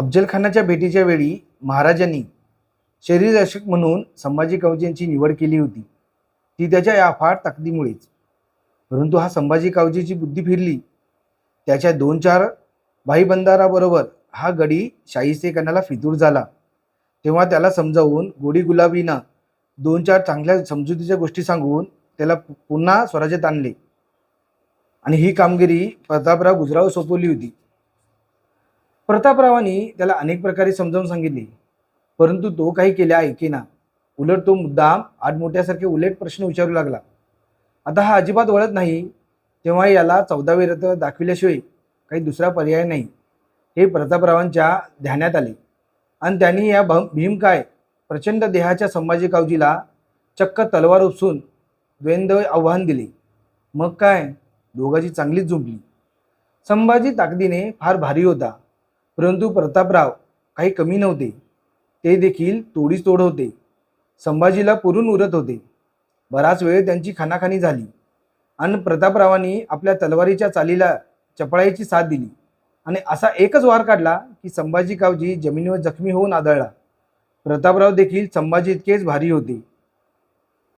अफजलखानाच्या भेटीच्या वेळी महाराजांनी शरीररक्षक म्हणून संभाजी कावजेंची निवड केली होती. ती त्याच्या या अफाट ताकदीमुळेच. परंतु हा संभाजी कावजेची बुद्धी फिरली. त्याच्या दोन चार भाईबंदाराबरोबर हा गडी शाहिस्तेखानाला फितूर झाला. तेव्हा त्याला समजावून गोडी गुलाबीनं दोन चार चांगल्या समजुतीच्या गोष्टी सांगून त्याला पु- पुन्हा स्वराज्यात आणले. आणि ही कामगिरी प्रतापराव गुजराव सोपवली होती. प्रतापरावांनी त्याला अनेक प्रकारे समजावून सांगितले. परंतु तो काही केल्या ऐकेना उलट तो मुद्दाम आडमोठ्यासारखे उलट प्रश्न विचारू लागला. आता हा अजिबात वळत नाही तेव्हा याला चौदावे रथ दाखविल्याशिवाय काही दुसरा पर्याय नाही हे प्रतापरावांच्या ध्यानात आले. आणि त्यांनी या भ भीमकाय प्रचंड देहाच्या संभाजी कावजीला चक्क तलवार उपसून द्वंद्व आव्हान दिले. मग काय? दोघाची चांगलीच झुंपली. संभाजी ताकदीने फार भारी होता. परंतु प्रतापराव काही कमी नव्हते. ते देखील तोडीस तोड होते. संभाजीला पुरून उरत होते. बराच वेळ त्यांची खानाखानी झाली. आणि प्रतापरावांनी आपल्या तलवारीच्या चालीला चपळाईची साथ दिली. आणि असा एकच वार काढला की संभाजी कावजी जमिनीवर जखमी होऊन आदळला. प्रतापराव देखील संभाजी इतकेच भारी होते.